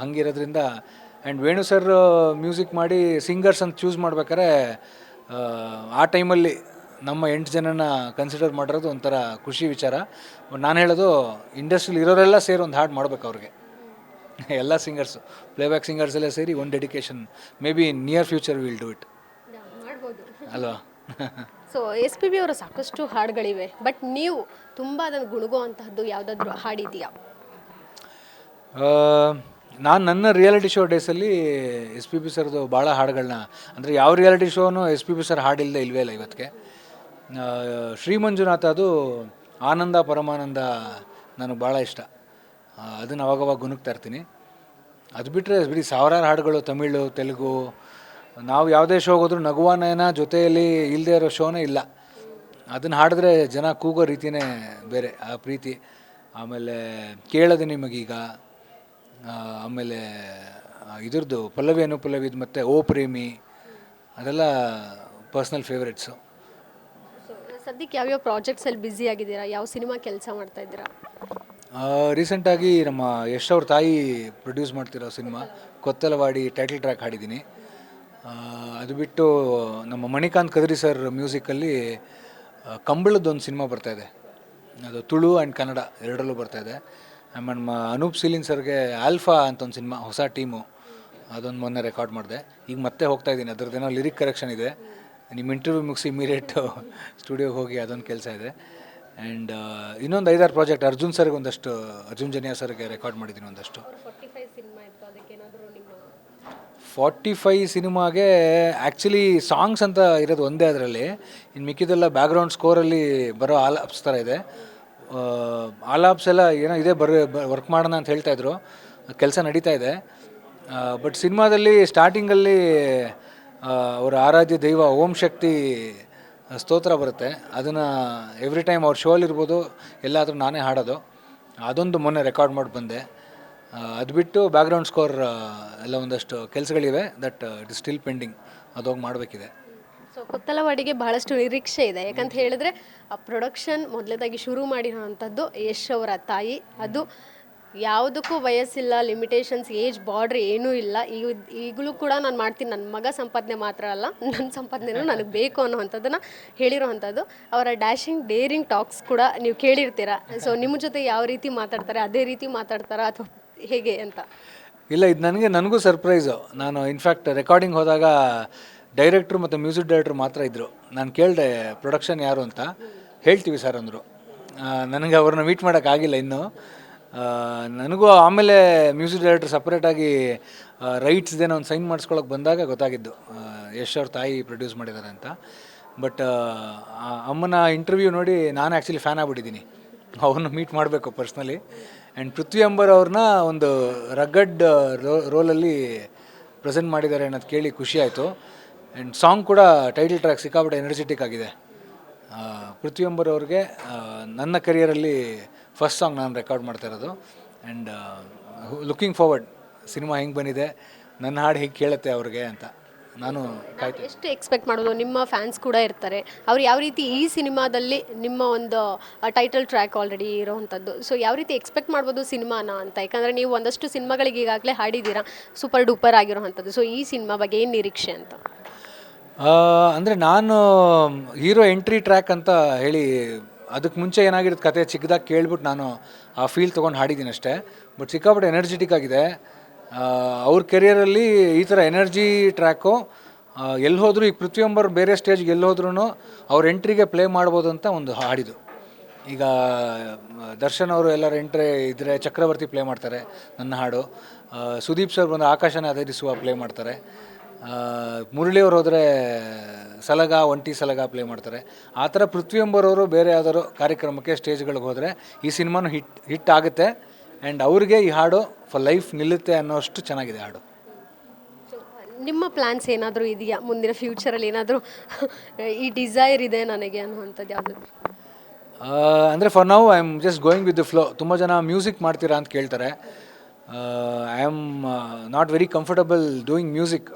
ಹಂಗಿರೋದ್ರಿಂದ. ಆ್ಯಂಡ್ ವೇಣು ಸರ್ ಮ್ಯೂಸಿಕ್ ಮಾಡಿ ಸಿಂಗರ್ಸ್ ಅಂತ ಚೂಸ್ ಮಾಡ್ಬೇಕಾದ್ರೆ, ಆ ಟೈಮಲ್ಲಿ ನಮ್ಮ ಎಂಟು ಜನನ ಕನ್ಸಿಡರ್ ಮಾಡಿರೋದು ಒಂಥರ ಖುಷಿ ವಿಚಾರ. ನಾನು ಹೇಳೋದು ಇಂಡಸ್ಟ್ರಿಲಿ ಇರೋರೆಲ್ಲ ಸೇರಿ ಒಂದು ಹಾಡು ಮಾಡ್ಬೇಕು ಅವ್ರಿಗೆ. ಎಲ್ಲ ಸಿಂಗರ್ಸು ಪ್ಲೇಬ್ಯಾಕ್ ಸಿಂಗರ್ಸ್ ಎಲ್ಲ ಸೇರಿ ಒಂದು dedication may be near future will do it ಅಲ್ವಾ?
ಸೊ ಎಸ್ ಪಿ ಬಿ ಅವರ ಸಾಕಷ್ಟು ಹಾಡುಗಳಿವೆ ಬಟ್ ನೀವು ತುಂಬ ಅದನ್ನು ಗುಣಗುವಂತಹದ್ದು ಯಾವುದಾದ್ರೂ ಹಾಡಿದೆಯಾ
ನಾನು ನನ್ನ ರಿಯಾಲಿಟಿ ಶೋ ಡೇಸಲ್ಲಿ ಎಸ್ ಪಿ ಬಿ ಸರ್ದು ಭಾಳ ಹಾಡುಗಳನ್ನ ಅಂದರೆ ಯಾವ ರಿಯಾಲಿಟಿ ಶೋನು ಎಸ್ ಪಿ ಬಿ ಸರ್ ಹಾಡಿಲ್ಲದೆ ಇಲ್ವೇ ಇಲ್ಲ ಇವತ್ತಿಗೆ ಶ್ರೀ ಮಂಜುನಾಥ ಅದು ಆನಂದ ಪರಮಾನಂದ ನನಗೆ ಭಾಳ ಇಷ್ಟ. ಅದನ್ನ ಅವಾಗವಾಗ ಗುನುಗ್ತಾ ಇರ್ತೀನಿ. ಅದು ಬಿಟ್ಟರೆ ಬಿಡಿ ಸಾವಿರಾರು ಹಾಡುಗಳು ತಮಿಳು, ತೆಲುಗು, ನಾವು ಯಾವುದೇ ಶೋಗೆ ಹೋದ್ರೂ ನಗುವಾನಯನ ಜೊತೆಯಲ್ಲಿ ಇಲ್ಲದೆ ಇರೋ ಶೋನೇ ಇಲ್ಲ. ಅದನ್ನು ಹಾಡಿದ್ರೆ ಜನ ಕೂಗೋ ರೀತಿಯೇ ಬೇರೆ, ಆ ಪ್ರೀತಿ. ಆಮೇಲೆ ಕೇಳೋದು ನಿಮಗೀಗ ಆಮೇಲೆ ಇದ್ರದ್ದು ಪಲ್ಲವಿ ಅನುಪಲ್ಲವಿದು ಮತ್ತು ಓ ಪ್ರೇಮಿ, ಅದೆಲ್ಲ ಪರ್ಸ್ನಲ್ ಫೇವ್ರೆಟ್ಸು
ಸದ್ಯಕ್ಕೆ ಯಾವ್ಯಾವ ಪ್ರಾಜೆಕ್ಟ್ಸಲ್ಲಿ ಬ್ಯುಸಿ ಆಗಿದ್ದೀರಾ? ಯಾವ ಸಿನಿಮಾ ಕೆಲಸ ಮಾಡ್ತಾ ಇದ್ದೀರಾ?
ರೀಸೆಂಟಾಗಿ ನಮ್ಮ ಯಶ್ ಅವ್ರ ತಾಯಿ ಪ್ರೊಡ್ಯೂಸ್ ಮಾಡ್ತಿರೋ ಸಿನಿಮಾ ಕೊತ್ತಲವಾಡಿ ಟೈಟಲ್ ಟ್ರ್ಯಾಕ್ ಹಾಡಿದ್ದೀನಿ. ಅದು ಬಿಟ್ಟು ನಮ್ಮ ಮಣಿಕಾಂತ್ ಕದ್ರಿ ಸರ್ ಮ್ಯೂಸಿಕಲ್ಲಿ ಕಂಬಳದೊಂದು ಸಿನಿಮಾ ಇದೆ. ಅದು ತುಳು ಆ್ಯಂಡ್ ಕನ್ನಡ ಎರಡರಲ್ಲೂ ಬರ್ತಾಯಿದೆ ಆಮೇಲೆ ನಮ್ಮ ಅನೂಪ್ ಸಿಲಿನ್ ಸರ್ಗೆ ಆಲ್ಫಾ ಅಂತ ಒಂದು ಸಿನಿಮಾ, ಹೊಸ ಟೀಮು. ಅದೊಂದು ಮೊನ್ನೆ ರೆಕಾರ್ಡ್ ಮಾಡಿದೆ. ಈಗ ಮತ್ತೆ ಹೋಗ್ತಾ ಇದ್ದೀನಿ. ಅದ್ರದ್ದೇನೋ ಲಿರಿಕ್ ಕರೆಕ್ಷನ್ ಇದೆ. ನಿಮ್ಮ ಇಂಟರ್ವ್ಯೂ ಮುಗಿಸಿ ಇಮಿಡಿಯೇಟು ಸ್ಟುಡಿಯೋಗೆ ಹೋಗಿ ಅದೊಂದು ಕೆಲಸ ಇದೆ. ಆ್ಯಂಡ್ ಇನ್ನೊಂದು ಐದಾರು ಪ್ರಾಜೆಕ್ಟ್ ಅರ್ಜುನ್ ಸರ್ಗೆ ಒಂದಷ್ಟು ಅರ್ಜುನ್ ಜನಿಯಾ ಸರ್ಗೆ ರೆಕಾರ್ಡ್ ಮಾಡಿದ್ದೀನಿ ಒಂದಷ್ಟು.
ಫೋರ್ಟಿ
ಫೈ ಸಿನಿಮಾಗೆ ಆ್ಯಕ್ಚುಲಿ ಸಾಂಗ್ಸ್ ಅಂತ ಇರೋದು ಒಂದೇ ಅದರಲ್ಲಿ. ಇನ್ನು ಮಿಕ್ಕಿದೆಲ್ಲ ಬ್ಯಾಕ್ಗ್ರೌಂಡ್ ಸ್ಕೋರಲ್ಲಿ ಬರೋ ಆಲಾಪ್ಸ್ ಥರ ಇದೆ. ಆಲಾಪ್ಸ್ ಎಲ್ಲ ಏನೋ ಇದೆ ಬರ ವರ್ಕ್ ಮಾಡೋಣ ಅಂತ ಹೇಳ್ತಾ ಇದ್ರು. ಕೆಲಸ ನಡೀತಾ ಇದೆ. ಬಟ್ ಸಿನಿಮಾದಲ್ಲಿ ಸ್ಟಾರ್ಟಿಂಗಲ್ಲಿ ಅವರ ಆರಾಧ್ಯ ದೈವ ಓಂ ಶಕ್ತಿ ಸ್ತೋತ್ರ ಬರುತ್ತೆ. ಅದನ್ನು ಎವ್ರಿ ಟೈಮ್ ಅವ್ರ ಶೋಲಿರ್ಬೋದು ಎಲ್ಲಾದರೂ ನಾನೇ ಹಾಡೋದು. ಅದೊಂದು ಮೊನ್ನೆ ರೆಕಾರ್ಡ್ ಮಾಡಿ ಬಂದೆ. ಅದು ಬಿಟ್ಟು ಬ್ಯಾಕ್ಗ್ರೌಂಡ್ ಸ್ಕೋರ್ ಎಲ್ಲ ಒಂದಷ್ಟು ಕೆಲಸಗಳಿವೆ that it is still pending ಅದೋಗಿ ಮಾಡಬೇಕಿದೆ.
ಸೊ ಕೊತ್ತಲವಾಡಿಗೆ ಬಹಳಷ್ಟು ನಿರೀಕ್ಷೆ ಇದೆ. ಯಾಕಂತ ಹೇಳಿದ್ರೆ ಆ ಪ್ರೊಡಕ್ಷನ್ ಮೊದಲೇದಾಗಿ ಶುರು ಮಾಡಿರೋವಂಥದ್ದು ಯಶ್ ಅವರ ತಾಯಿ. ಅದು ಯಾವುದಕ್ಕೂ ವಯಸ್ಸಿಲ್ಲ ಲಿಮಿಟೇಷನ್ಸ್ ಏಜ್ ಬಾರ್ಡ್ರ್ ಏನೂ ಇಲ್ಲ. ಈಗ ಈಗಲೂ ಕೂಡ ನಾನು ಮಾಡ್ತೀನಿ. ನನ್ನ ಮಗ ಸಂಪಾದನೆ ಮಾತ್ರ ಅಲ್ಲ ನನ್ನ ಸಂಪಾದನೆನೂ ನನಗೆ ಬೇಕು ಅನ್ನೋವಂಥದ್ದನ್ನು ಹೇಳಿರೋವಂಥದ್ದು. ಅವರ ಡ್ಯಾಶಿಂಗ್ ಡೇರಿಂಗ್ ಟಾಕ್ಸ್ ಕೂಡ ನೀವು ಕೇಳಿರ್ತೀರ. ಸೊ ನಿಮ್ಮ ಜೊತೆ ಯಾವ ರೀತಿ ಮಾತಾಡ್ತಾರೆ ಅದೇ ರೀತಿ ಮಾತಾಡ್ತಾರಾ ಅಥವಾ ಹೇಗೆ ಅಂತ?
ಇಲ್ಲ ಇದು ನನಗೆ ನನಗೂ ಸರ್ಪ್ರೈಸು ನಾನು ಇನ್ಫ್ಯಾಕ್ಟ್ ರೆಕಾರ್ಡಿಂಗ್ ಹೋದಾಗ ಡೈರೆಕ್ಟ್ರು ಮತ್ತು ಮ್ಯೂಸಿಕ್ ಡೈರೆಕ್ಟ್ರು ಮಾತ್ರ ಇದ್ದರು ನಾನು ಕೇಳಿದೆ ಪ್ರೊಡಕ್ಷನ್ ಯಾರು? ಅಂತ. ಹೇಳ್ತೀವಿ ಸರ್ ಅಂದರು. ನನಗೆ ಅವ್ರನ್ನ ಮೀಟ್ ಮಾಡೋಕ್ಕಾಗಿಲ್ಲ ಇನ್ನೂ. ನನಗೂ ಆಮೇಲೆ ಮ್ಯೂಸಿಕ್ ಡೈರೆಕ್ಟ್ರ್ ಸಪ್ರೇಟಾಗಿ ರೈಟ್ಸ್ದೇನೋ ಒಂದು ಸೈನ್ ಮಾಡಿಸ್ಕೊಳಕ್ಕೆ ಬಂದಾಗ ಗೊತ್ತಾಗಿದ್ದು. ಯಶ್ ಅವ್ರ ತಾಯಿ ಪ್ರೊಡ್ಯೂಸ್ ಮಾಡಿದ್ದಾರೆ ಅಂತ. ಬಟ್ ಅಮ್ಮನ ಇಂಟರ್ವ್ಯೂ ನೋಡಿ ನಾನು ಆ್ಯಕ್ಚುಲಿ ಫ್ಯಾನ್ ಆಗಿಬಿಟ್ಟಿದ್ದೀನಿ. ಅವ್ರನ್ನ ಮೀಟ್ ಮಾಡಬೇಕು ಪರ್ಸ್ನಲಿ ಆ್ಯಂಡ್ ಪೃಥ್ವಿ ಅಂಬರ್ ಅವ್ರನ್ನ ಒಂದು ರಗಡ್ ರೋ ರೋಲಲ್ಲಿ ಪ್ರೆಸೆಂಟ್ ಮಾಡಿದ್ದಾರೆ ಅನ್ನೋದು ಕೇಳಿ ಖುಷಿ ಆಯಿತು. ಆ್ಯಂಡ್ ಸಾಂಗ್ ಕೂಡ ಟೈಟಲ್ ಟ್ರ್ಯಾಕ್ ಸಿಕ್ಕಾಪಟ್ಟೆ ಎನರ್ಜೆಟಿಕ್ ಆಗಿದೆ. ಪೃಥ್ವಿ ಅಂಬರ್ ಅವ್ರಿಗೆ ನನ್ನ ಕರಿಯರಲ್ಲಿ ಫಸ್ಟ್ ಸಾಂಗ್ ನಾನು ರೆಕಾರ್ಡ್ ಮಾಡ್ತಾ ಇರೋದು. ಆ್ಯಂಡ್ ಲುಕಿಂಗ್ ಫಾರ್ವರ್ಡ್ ಸಿನಿಮಾ ಹೆಂಗೆ ಬಂದಿದೆ ನನ್ನ ಹಾಡು ಹೇಗೆ ಕೇಳುತ್ತೆ ಅವ್ರಿಗೆ ಅಂತ ನಾನು
ಎಷ್ಟು ಎಕ್ಸ್ಪೆಕ್ಟ್ ಮಾಡೋದು ನಿಮ್ಮ ಫ್ಯಾನ್ಸ್ ಕೂಡ ಇರ್ತಾರೆ. ಅವ್ರು ಯಾವ ರೀತಿ ಈ ಸಿನಿಮಾದಲ್ಲಿ ನಿಮ್ಮ ಒಂದು ಟೈಟಲ್ ಟ್ರ್ಯಾಕ್ ಆಲ್ರೆಡಿ ಇರೋವಂಥದ್ದು ಸೊ ಯಾವ ರೀತಿ ಎಕ್ಸ್ಪೆಕ್ಟ್ ಮಾಡ್ಬೋದು ಸಿನಿಮಾನ ಅಂತ? ಯಾಕಂದರೆ ನೀವು ಒಂದಷ್ಟು ಸಿನಿಮಾಗಳಿಗೆ ಈಗಾಗಲೇ ಹಾಡಿದ್ದೀರಾ ಸೂಪರ್ ಡೂಪರ್ ಆಗಿರೋವಂಥದ್ದು ಸೊ ಈ ಸಿನಿಮಾ ಬಗ್ಗೆ ಏನು ನಿರೀಕ್ಷೆ ಅಂತ?
ಅಂದರೆ ನಾನು ಹೀರೋ ಎಂಟ್ರಿ ಟ್ರ್ಯಾಕ್ ಅಂತ ಹೇಳಿ ಅದಕ್ಕೆ ಮುಂಚೆ ಏನಾಗಿರೋದು ಕತೆ ಚಿಕ್ಕದಾಗಿ ಕೇಳ್ಬಿಟ್ಟು ನಾನು ಆ ಫೀಲ್ ತೊಗೊಂಡು ಹಾಡಿದ್ದೀನಿ ಅಷ್ಟೇ. ಬಟ್ ಸಿಕ್ಕಾಪಟ್ಟೆ ಎನರ್ಜೆಟಿಕ್ ಆಗಿದೆ. ಅವ್ರ ಕೆರಿಯರಲ್ಲಿ ಈ ಥರ ಎನರ್ಜಿ ಟ್ರ್ಯಾಕು ಎಲ್ಲಿ ಹೋದರೂ ಈಗ ಪ್ರತಿಯೊಬ್ಬರು ಬೇರೆ ಸ್ಟೇಜ್ಗೆ ಎಲ್ಲಿ ಹೋದ್ರೂ ಅವ್ರ ಎಂಟ್ರಿಗೆ ಪ್ಲೇ ಮಾಡ್ಬೋದು ಅಂತ ಒಂದು ಹಾಡಿದು ಈಗ, ದರ್ಶನ್ ಅವರು ಎಲ್ಲರ ಎಂಟ್ರಿ ಇದ್ದರೆ ಚಕ್ರವರ್ತಿ ಪ್ಲೇ ಮಾಡ್ತಾರೆ ನನ್ನ ಹಾಡು. ಸುದೀಪ್ ಸರ್ ಬಂದು ಆಕಾಶನ ಅದರಿಸುವ ಪ್ಲೇ ಮಾಡ್ತಾರೆ. ಮುರಳಿಯವ್ರು ಹೋದರೆ ಸಲಗ ಒಂಟಿ ಸಲಗ ಪ್ಲೇ ಮಾಡ್ತಾರೆ. ಆ ಥರ ಪೃಥ್ವಿ ಎಂಬರವರು ಬೇರೆ ಯಾವ್ದಾದ್ರು ಕಾರ್ಯಕ್ರಮಕ್ಕೆ ಸ್ಟೇಜ್ಗಳಿಗೆ ಹೋದರೆ ಈ ಸಿನಿಮಾನು ಹಿಟ್ ಹಿಟ್ ಆಗುತ್ತೆ. ಆ್ಯಂಡ್ ಅವ್ರಿಗೆ ಈ ಹಾಡು ಫಾರ್ ಲೈಫ್ ನಿಲ್ಲುತ್ತೆ ಅನ್ನೋಷ್ಟು ಚೆನ್ನಾಗಿದೆ ಹಾಡು.
ನಿಮ್ಮ ಪ್ಲ್ಯಾನ್ಸ್ ಏನಾದರೂ ಇದೆಯಾ? ಮುಂದಿನ ಫ್ಯೂಚರಲ್ಲಿ ಏನಾದರೂ ಈ ಡಿಸೈರ್ ಇದೆ ನನಗೆ ಅನ್ನುವಂಥದ್ದು ಯಾವುದು?
ಅಂದರೆ for now I am just going with the flow ತುಂಬ ಜನ ಮ್ಯೂಸಿಕ್ ಮಾಡ್ತೀರಾ ಅಂತ ಕೇಳ್ತಾರೆ. I am not very comfortable doing music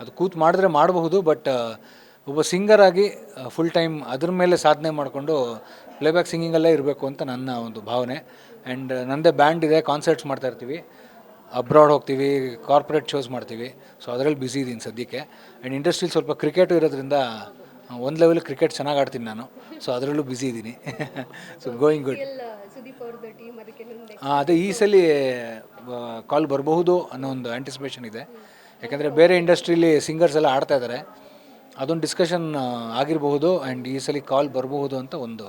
ಅದು ಕೂತು ಮಾಡಿದ್ರೆ ಮಾಡಬಹುದು ಬಟ್ ಒಬ್ಬ ಸಿಂಗರ್ ಆಗಿ ಫುಲ್ ಟೈಮ್ ಅದ್ರ ಮೇಲೆ ಸಾಧನೆ ಮಾಡಿಕೊಂಡು ಪ್ಲೇಬ್ಯಾಕ್ ಸಿಂಗಿಂಗಲ್ಲೇ ಇರಬೇಕು ಅಂತ ನನ್ನ ಒಂದು ಭಾವನೆ. ಆ್ಯಂಡ್ ನನ್ನದೇ ಬ್ಯಾಂಡ್ ಇದೆ ಕಾನ್ಸರ್ಟ್ಸ್ ಮಾಡ್ತಾ ಇರ್ತೀವಿ. ಅಬ್ರಾಡ್ ಹೋಗ್ತೀವಿ ಕಾರ್ಪೊರೇಟ್ ಶೋಸ್ ಮಾಡ್ತೀವಿ. ಸೊ ಅದರಲ್ಲಿ ಬ್ಯುಸಿ ಇದ್ದೀನಿ ಸದ್ಯಕ್ಕೆ. ಆ್ಯಂಡ್ ಇಂಡಸ್ಟ್ರಿಲಿ ಸ್ವಲ್ಪ ಕ್ರಿಕೆಟ್ ಇರೋದ್ರಿಂದ ಒಂದು ಲೆವೆಲ್ ಕ್ರಿಕೆಟ್ ಚೆನ್ನಾಗಿ ಆಡ್ತೀನಿ ನಾನು. ಸೊ ಅದರಲ್ಲೂ ಬ್ಯುಸಿ ಇದ್ದೀನಿ ಸೊ ಗೋಯಿಂಗ್ ಗುಡ್
ಟೀಮ್
ಅದೇ ಈ ಸಲ ಕಾಲ್ ಬರಬಹುದು ಅನ್ನೋ ಒಂದು ಆಂಟಿಸಿಪೇಷನ್ ಇದೆ. ಯಾಕಂದರೆ ಬೇರೆ ಇಂಡಸ್ಟ್ರೀಲಿ ಸಿಂಗರ್ಸ್ ಎಲ್ಲ ಆಡ್ತಾ ಇದ್ದಾರೆ ಅದೊಂದು ಡಿಸ್ಕಷನ್ ಆಗಿರಬಹುದು ಆ್ಯಂಡ್ ಈ ಸಲ ಕಾಲ್ ಬರಬಹುದು ಅಂತ ಒಂದು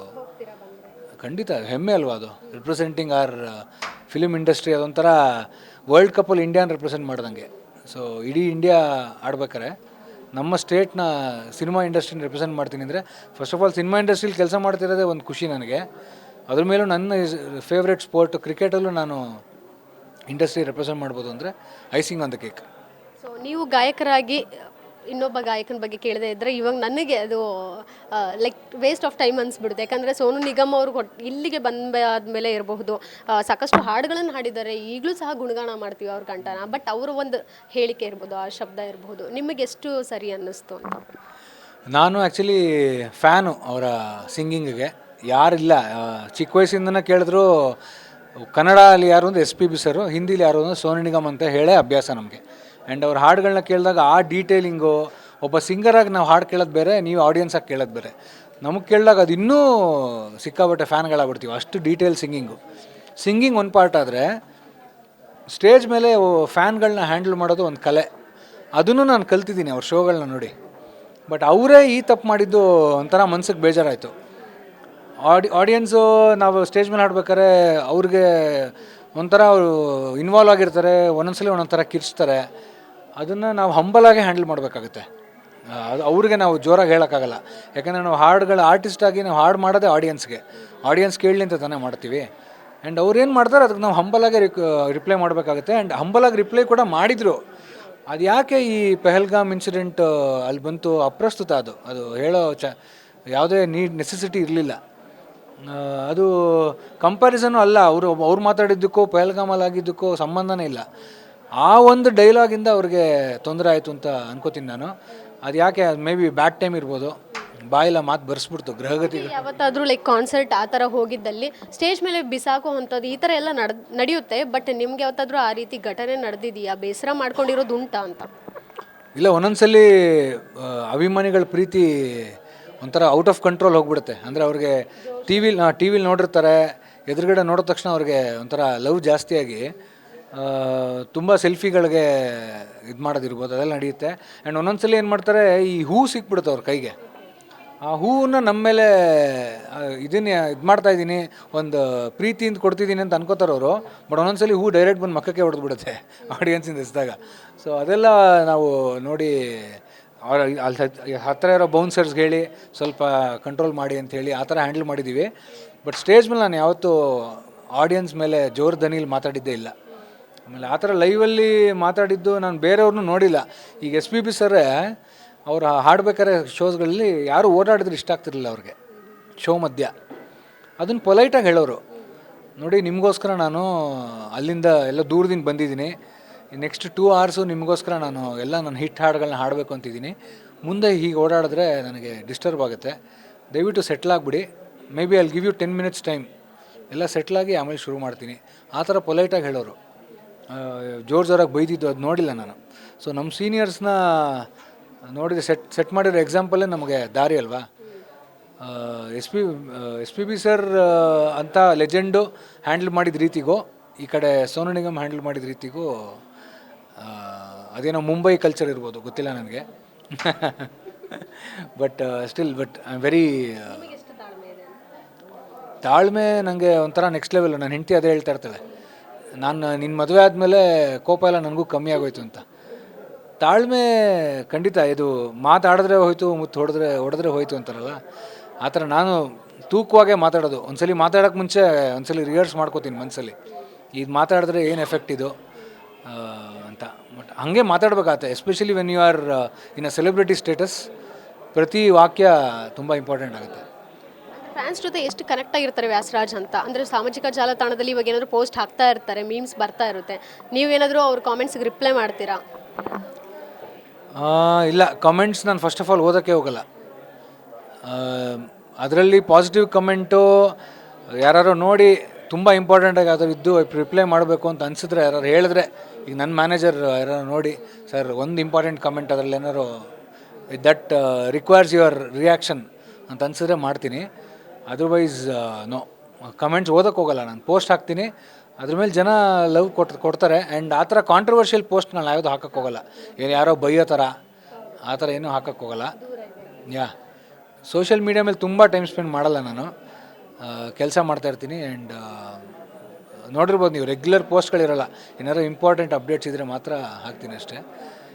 ಖಂಡಿತ ಹೆಮ್ಮೆ ಅಲ್ವಾ ಅದು? ರಿಪ್ರೆಸೆಂಟಿಂಗ್ ಆರ್ ಫಿಲಿಮ್ ಇಂಡಸ್ಟ್ರಿ ಅದೊಂಥರ ವರ್ಲ್ಡ್ ಕಪ್ಪಲ್ಲಿ ಇಂಡಿಯಾನ ರೆಪ್ರೆಸೆಂಟ್ ಮಾಡ್ದಂಗೆ. ಸೊ ಇಡೀ ಇಂಡಿಯಾ ಆಡ್ಬೇಕಾರೆ ನಮ್ಮ ಸ್ಟೇಟ್ನ ಸಿನಿಮಾ ಇಂಡಸ್ಟ್ರಿನ ರೆಪ್ರೆಸೆಂಟ್ ಮಾಡ್ತೀನಿ ಅಂದರೆ ಫಸ್ಟ್ ಆಫ್ ಆಲ್ ಸಿನಿಮಾ ಇಂಡಸ್ಟ್ರೀಲಿ ಕೆಲಸ ಮಾಡ್ತಿರೋದೇ ಒಂದು ಖುಷಿ ನನಗೆ. ಅದ್ರ ಮೇಲೂ ನನ್ನ ಫೇವ್ರೆಟ್ ಸ್ಪೋರ್ಟ್ ಕ್ರಿಕೆಟಲ್ಲೂ ನಾನು ಇಂಡಸ್ಟ್ರಿ ರೆಪ್ರೆಸೆಂಟ್ ಮಾಡ್ಬೋದು ಅಂದರೆ icing on the cake
so ನೀವು ಗಾಯಕರಾಗಿ ಇನ್ನೊಬ್ಬ ಗಾಯಕನ ಬಗ್ಗೆ ಕೇಳದೆ ಇದ್ದರೆ ಇವಾಗ ನನಗೆ ಅದು ಲೈಕ್ ವೇಸ್ಟ್ ಆಫ್ ಟೈಮ್ ಅನಿಸ್ಬಿಡುತ್ತೆ. ಯಾಕಂದರೆ ಸೋನು ನಿಗಮ್ ಅವರು ಇಲ್ಲಿಗೆ ಬಂದಾದ್ಮೇಲೆ ಇರಬಹುದು. ಸಾಕಷ್ಟು ಹಾಡುಗಳನ್ನು ಹಾಡಿದ್ದಾರೆ. ಈಗಲೂ ಸಹ ಗುಣಗಾನ ಮಾಡ್ತೀವಿ ಅವ್ರ ಕಂಠನ. ಬಟ್ ಅವರ ಒಂದು ಹೇಳಿಕೆ ಇರ್ಬೋದು ಆ ಶಬ್ದ ಇರಬಹುದು ನಿಮಗೆ ಎಷ್ಟು ಸರಿ ಅನ್ನಿಸ್ತು ಅಂತ?
ನಾನು ಆ್ಯಕ್ಚುಲಿ ಫ್ಯಾನು ಅವರ ಸಿಂಗಿಂಗಿಗೆ ಯಾರಿಲ್ಲ. ಚಿಕ್ಕ ವಯಸ್ಸಿಂದನೇ ಕೇಳಿದ್ರು ಕನ್ನಡ ಅಲ್ಲಿ ಯಾರು ಅಂದರೆ ಎಸ್ ಪಿ ಬಿ ಸರು, ಹಿಂದಿಲಿ ಯಾರು ಅಂದರೆ ಸೋನು ನಿಗಮ್ ಅಂತ ಹೇಳೇ ಅಭ್ಯಾಸ ನಮಗೆ. ಆ್ಯಂಡ್ ಅವ್ರ ಹಾಡುಗಳನ್ನ ಕೇಳಿದಾಗ ಆ ಡೀಟೇಲಿಂಗು ಒಬ್ಬ ಸಿಂಗರಾಗಿ ನಾವು ಹಾಡು ಕೇಳೋದು ಬೇರೆ, ನೀವು ಆಡಿಯನ್ಸಾಗಿ ಕೇಳೋದು ಬೇರೆ. ನಮಗೆ ಕೇಳಿದಾಗ ಅದು ಇನ್ನೂ ಸಿಕ್ಕಾಬಟ್ಟೆ ಫ್ಯಾನ್ಗಳಾಗ್ಬಿಡ್ತೀವಿ, ಅಷ್ಟು ಡೀಟೇಲ್ ಸಿಂಗಿಂಗು ಸಿಂಗಿಂಗ್ ಒಂದು ಪಾರ್ಟ್ ಆದರೆ, ಸ್ಟೇಜ್ ಮೇಲೆ ಫ್ಯಾನ್ಗಳನ್ನ ಹ್ಯಾಂಡಲ್ ಮಾಡೋದು ಒಂದು ಕಲೆ. ಅದನ್ನು ನಾನು ಕಲ್ತಿದ್ದೀನಿ ಅವ್ರ ಶೋಗಳನ್ನ ನೋಡಿ. ಬಟ್ ಅವರೇ ಈ ತಪ್ಪು ಮಾಡಿದ್ದು ಒಂಥರ ಮನ್ಸಿಗೆ ಬೇಜಾರಾಯಿತು. ಆಡಿ ಆಡಿಯನ್ಸು ನಾವು ಸ್ಟೇಜ್ ಮೇಲೆ ಹಾಡ್ಬೇಕಾದ್ರೆ ಅವ್ರಿಗೆ ಒಂಥರ ಅವರು ಇನ್ವಾಲ್ವ್ ಆಗಿರ್ತಾರೆ, ಒಂದೊಂದ್ಸಲಿ ಒಂದೊಂದು ಥರ ಕಿರ್ಚ್ತಾರೆ. ಅದನ್ನು ನಾವು ಹಂಬಲಾಗಿ ಹ್ಯಾಂಡಲ್ ಮಾಡಬೇಕಾಗುತ್ತೆ. ಅದು ಅವ್ರಿಗೆ ನಾವು ಜೋರಾಗಿ ಹೇಳೋಕ್ಕಾಗಲ್ಲ. ಯಾಕಂದರೆ ನಾವು ಹಾಡುಗಳ ಆರ್ಟಿಸ್ಟಾಗಿ ನಾವು ಹಾಡು ಮಾಡೋದೇ ಆಡಿಯನ್ಸ್ಗೆ ಆಡಿಯನ್ಸ್ ಕೇಳಲಿ ಅಂತ ತಾನೇ ಮಾಡ್ತೀವಿ. ಆ್ಯಂಡ್ ಅವ್ರು ಏನು ಮಾಡ್ತಾರೆ, ಅದಕ್ಕೆ ನಾವು ಹಂಬಲಾಗೆ ರಿಕ್ ರಿಪ್ಲೈ ಮಾಡಬೇಕಾಗುತ್ತೆ. ಆ್ಯಂಡ್ ಹಂಬಲಾಗಿ ರಿಪ್ಲೈ ಕೂಡ ಮಾಡಿದರು. ಅದು ಯಾಕೆ ಈ ಪೆಹಲ್ಗಾಮ್ ಇನ್ಸಿಡೆಂಟ್ ಅಲ್ಲಿ ಬಂತು ಅಪ್ರಸ್ತುತ ಅದು? ಅದು ಹೇಳೋ ಚ, ಯಾವುದೇ ನೀಡ್ ನೆಸೆಸಿಟಿ ಇರಲಿಲ್ಲ. ಅದು ಕಂಪ್ಯಾರಿಸನು ಅಲ್ಲ. ಅವರು ಅವ್ರು ಮಾತಾಡಿದ್ದಕ್ಕೂ ಪೆಹಲ್ಗಾಮಲ್ಲಿ ಆಗಿದ್ದಕ್ಕೂ ಸಂಬಂಧನೇ ಇಲ್ಲ. ಆ ಒಂದು ಡೈಲಾಗಿಂದ ಅವ್ರಿಗೆ ತೊಂದರೆ ಆಯಿತು ಅಂತ ಅನ್ಕೋತೀನಿ ನಾನು. ಅದು ಯಾಕೆ ಮೇ ಬಿ ಬ್ಯಾಡ್ ಟೈಮ್ ಇರ್ಬೋದು. ಬಾಯಿಲ್ಲ ಮಾತು ಬರ್ಸ್ಬಿಡ್ತು ಗೃಹಗತಿ
ಯಾವತ್ತಾದರೂ ಲೈಕ್ ಕಾನ್ಸರ್ಟ್ ಆ ಥರ ಹೋಗಿದ್ದಲ್ಲಿ ಸ್ಟೇಜ್ ಮೇಲೆ ಬಿಸಾಕೋ ಅಂಥದ್ದು ಈ ಥರ ಎಲ್ಲ ನಡ್ ನಡೆಯುತ್ತೆ ಬಟ್ ನಿಮ್ಗೆ ಯಾವತ್ತಾದರೂ ಆ ರೀತಿ ಘಟನೆ ನಡೆದಿದೆಯಾ? ಬೇಸರ ಮಾಡ್ಕೊಂಡಿರೋದು ಉಂಟಾ ಅಂತ?
ಇಲ್ಲ ಒಂದೊಂದ್ಸಲಿ ಅಭಿಮಾನಿಗಳ ಪ್ರೀತಿ ಒಂಥರ ಔಟ್ ಆಫ್ ಕಂಟ್ರೋಲ್ ಹೋಗ್ಬಿಡುತ್ತೆ. ಅಂದರೆ ಅವ್ರಿಗೆ ಟಿ ವಿಲಿ ಟಿ ವಿಲಿ ನೋಡಿರ್ತಾರೆ, ಎದುರುಗಡೆ ನೋಡಿದ ತಕ್ಷಣ ಅವ್ರಿಗೆ ಒಂಥರ ಲವ್ ಜಾಸ್ತಿಯಾಗಿ ತುಂಬ ಸೆಲ್ಫಿಗಳಿಗೆ ಇದು ಮಾಡೋದಿರ್ಬೋದು, ಅದೆಲ್ಲ ನಡೆಯುತ್ತೆ. ಆ್ಯಂಡ್ ಒಂದೊಂದ್ಸಲಿ ಏನು ಮಾಡ್ತಾರೆ, ಈ ಹೂ ಸಿಕ್ಬಿಡುತ್ತೆ ಅವ್ರ ಕೈಗೆ. ಆ ಹೂವನ್ನು ನಮ್ಮ ಮೇಲೆ ಇದನ್ನ, ಇದು ಮಾಡ್ತಾ ಇದ್ದೀನಿ, ಒಂದು ಪ್ರೀತಿಯಿಂದ ಕೊಡ್ತಿದ್ದೀನಿ ಅಂತ ಅನ್ಕೋತಾರೆ ಅವರು. ಬಟ್ ಒಂದೊಂದ್ಸಲಿ ಹೂ ಡೈರೆಕ್ಟ್ ಬಂದು ಮಕ್ಕಕ್ಕೆ ಹೊಡೆದ್ಬಿಡುತ್ತೆ ಆಡಿಯನ್ಸಿಂದ ಎಸ್ದಾಗ. ಸೊ ಅದೆಲ್ಲ ನಾವು ನೋಡಿ ಅವ್ರ ಅಲ್ಲಿ ಹತ್- ಹತ್ತಿರ ಇರೋ ಬೌನ್ಸರ್ಸ್ಗೆ ಹೇಳಿ ಸ್ವಲ್ಪ ಕಂಟ್ರೋಲ್ ಮಾಡಿ ಅಂತ ಹೇಳಿ ಆ ಥರ ಹ್ಯಾಂಡಲ್ ಮಾಡಿದ್ದೀವಿ ಬಟ್ ಸ್ಟೇಜ್ ಮೇಲೆ ನಾನು ಯಾವತ್ತೂ ಆಡಿಯನ್ಸ್ ಮೇಲೆ ಜೋರು ದನಿಲಿ ಮಾತಾಡಿದ್ದೇ ಇಲ್ಲ. ಆಮೇಲೆ ಆ ಥರ ಲೈವಲ್ಲಿ ಮಾತಾಡಿದ್ದು ನಾನು ಬೇರೆಯವ್ರನ್ನೂ ನೋಡಿಲ್ಲ. ಈಗ ಎಸ್ ಪಿ ಬಿ ಸರೇ ಅವರು ಹಾಡ್ಬೇಕಾದ್ರೆ ಶೋಸ್ಗಳಲ್ಲಿ ಯಾರು ಓಡಾಡಿದ್ರೆ ಇಷ್ಟ ಆಗ್ತಿರಲಿಲ್ಲ ಅವ್ರಿಗೆ. ಶೋ ಮಧ್ಯ. ಅದನ್ನು ಪೊಲೈಟಾಗಿ ಹೇಳೋರು. ನೋಡಿ, ನಿಮಗೋಸ್ಕರ ನಾನು ಅಲ್ಲಿಂದ ಎಲ್ಲ ದೂರದಿಂದ ಬಂದಿದ್ದೀನಿ. ನೆಕ್ಸ್ಟ್ ಟೂ ಅವರ್ಸು ನಿಮಗೋಸ್ಕರ ನಾನು ಎಲ್ಲ ನನ್ನ ಹಿಟ್ ಹಾಡುಗಳನ್ನ ಹಾಡಬೇಕು ಅಂತಿದ್ದೀನಿ. ಮುಂದೆ ಹೀಗೆ ಓಡಾಡಿದ್ರೆ ನನಗೆ ಡಿಸ್ಟರ್ಬ್ ಆಗುತ್ತೆ. ದಯವಿಟ್ಟು ಸೆಟ್ಲ್ ಆಗಿಬಿಡಿ. ಮೇ ಬಿ ಅಲ್ಲಿ give you ten minutes time ಎಲ್ಲ ಸೆಟ್ಲಾಗಿ ಆಮೇಲೆ ಶುರು ಮಾಡ್ತೀನಿ. ಆ ಥರ ಪೊಲೈಟಾಗಿ ಹೇಳೋರು. ಜೋರು ಜೋರಾಗಿ ಬೈದಿದ್ದು ಅದು ನೋಡಿಲ್ಲ ನಾನು. ಸೊ ನಮ್ಮ ಸೀನಿಯರ್ಸ್ನ ನೋಡಿದರೆ ಸೆಟ್ ಸೆಟ್ ಮಾಡಿರೋ ಎಕ್ಸಾಂಪಲೇ ನಮಗೆ ದಾರಿ ಅಲ್ವಾ? S P S P B sir ಅಂತ ಲೆಜೆಂಡು ಹ್ಯಾಂಡಲ್ ಮಾಡಿದ ರೀತಿಗೂ, ಈ ಕಡೆ ಸೋನು ನಿಗಮ್ ಹ್ಯಾಂಡಲ್ ಮಾಡಿದ ರೀತಿಗೂ ಅದೇನೋ ಮುಂಬೈ ಕಲ್ಚರ್ ಇರ್ಬೋದು, ಗೊತ್ತಿಲ್ಲ ನನಗೆ. But still but I am very ತಾಳ್ಮೆ ನನಗೆ ಒಂಥರ ನೆಕ್ಸ್ಟ್ ಲೆವೆಲ್ ನನ್ನ ಹೆಂಡತಿ ಅದೇ ಹೇಳ್ತಾ ಇರ್ತಾಳೆ ನಾನು ನಿನ್ನ ಮದುವೆ ಆದಮೇಲೆ ಕೋಪ ಎಲ್ಲ ನನಗೂ ಕಮ್ಮಿ ಆಗೋಯ್ತು ಅಂತ. ತಾಳ್ಮೆ ಖಂಡಿತ ಇದು ಮಾತಾಡಿದ್ರೆ ಹೋಯ್ತು, ಮುತ್ತು ಹೊಡೆದ್ರೆ ಹೊಡೆದ್ರೆ ಹೋಯ್ತು ಅಂತಾರಲ್ಲ, ಆ ಥರ ನಾನು ತೂಕವಾಗೇ ಮಾತಾಡೋದು. ಒಂದ್ಸಲಿ ಮಾತಾಡೋಕ್ಕೆ ಮುಂಚೆ ಒಂದ್ಸಲಿ ರಿಹರ್ಸ್ ಮಾಡ್ಕೋತೀನಿ ಮನಸ್ಸಲ್ಲಿ ಇದು ಮಾತಾಡಿದ್ರೆ ಏನು ಎಫೆಕ್ಟ್ ಇದು? ಹಾಗೆ ಮಾತಾಡ್ಬೇಕಾಗತ್ತೆ especially when you are in a celebrity status ಪ್ರತಿ ವಾಕ್ಯ ತುಂಬ ಇಂಪಾರ್ಟೆಂಟ್ ಆಗುತ್ತೆ.
ಫ್ಯಾನ್ಸ್ ಜೊತೆ ಎಷ್ಟು ಕನೆಕ್ಟ್ ಆಗಿರ್ತಾರೆ ವ್ಯಾಸರಾಜ್ ಅಂತ? ಅಂದರೆ ಸಾಮಾಜಿಕ ಜಾಲತಾಣದಲ್ಲಿ ಇವಾಗ ಏನಾದರೂ ಪೋಸ್ಟ್ ಹಾಕ್ತಾ ಇರ್ತಾರೆ ಮೀಮ್ಸ್ ಬರ್ತಾ ಇರುತ್ತೆ. ನೀವೇನಾದರೂ ಅವ್ರ ಕಾಮೆಂಟ್ಸ್ಗೆ ರಿಪ್ಲೈ ಮಾಡ್ತೀರಾ?
ಇಲ್ಲ ಕಮೆಂಟ್ಸ್ ನಾನು ಫಸ್ಟ್ ಆಫ್ ಆಲ್ ಓದೋಕ್ಕೆ ಹೋಗಲ್ಲ. ಅದರಲ್ಲಿ ಪಾಸಿಟಿವ್ ಕಮೆಂಟು ಯಾರು ನೋಡಿ ತುಂಬ ಇಂಪಾರ್ಟೆಂಟಾಗಿ ಅದು ಇದ್ದು ರಿಪ್ಲೈ ಮಾಡಬೇಕು ಅಂತ ಅನಿಸಿದ್ರೆ ಯಾರು ಹೇಳಿದ್ರೆ ಈಗ ನನ್ನ ಮ್ಯಾನೇಜರ್ ಯಾರು ನೋಡಿ ಸರ್ ಒಂದು ಇಂಪಾರ್ಟೆಂಟ್ ಕಮೆಂಟ್ ಅದರಲ್ಲಿ ಏನಾರು ದಟ್ ರಿಕ್ವೈರ್ಸ್ ಯುವರ್ ರಿಯಾಕ್ಷನ್ ಅಂತ ಅನ್ಸಿದ್ರೆ ಮಾಡ್ತೀನಿ. ಅದರ್ವೈಸ್ ನೋ ಕಮೆಂಟ್ಸ್ ಓದೋಕ್ಕೆ ಹೋಗಲ್ಲ, ನಾನು ಪೋಸ್ಟ್ ಹಾಕ್ತೀನಿ. ಅದ್ರ ಮೇಲೆ ಜನ ಲವ್ ಕೊಟ್, ಕೊಡ್ತಾರೆ. ಆ್ಯಂಡ್ ಆ ಥರ ಕಾಂಟ್ರವರ್ಷಿಯಲ್ ಪೋಸ್ಟ್ಗಳನ್ನ ಯಾವುದು ಹಾಕಕ್ಕೆ ಹೋಗಲ್ಲ. ಏನು ಯಾರೋ ಬೈಯೋ ಥರ, ಆ ಥರ ಏನೂ ಹಾಕಕ್ಕೆ ಹೋಗಲ್ಲ. ಯಾ ಸೋಷಿಯಲ್ ಮೀಡಿಯಾ ಮೇಲೆ ತುಂಬ ಟೈಮ್ ಸ್ಪೆಂಡ್ ಮಾಡಲ್ಲ ನಾನು. ಕೆಲಸ ಮಾಡ್ತಾಯಿರ್ತೀನಿ ಆ್ಯಂಡ್ ನೋಡಿರ್ಬೋದು ನೀವು ರೆಗ್ಯುಲರ್ ಪೋಸ್ಟ್ಗಳಿರಲ್ಲ ಏನಾದ್ರು ಇಂಪಾರ್ಟೆಂಟ್ ಅಪ್ಡೇಟ್ಸ್ ಇದ್ದರೆ ಮಾತ್ರ ಹಾಕ್ತೀನಿ ಅಷ್ಟೇ.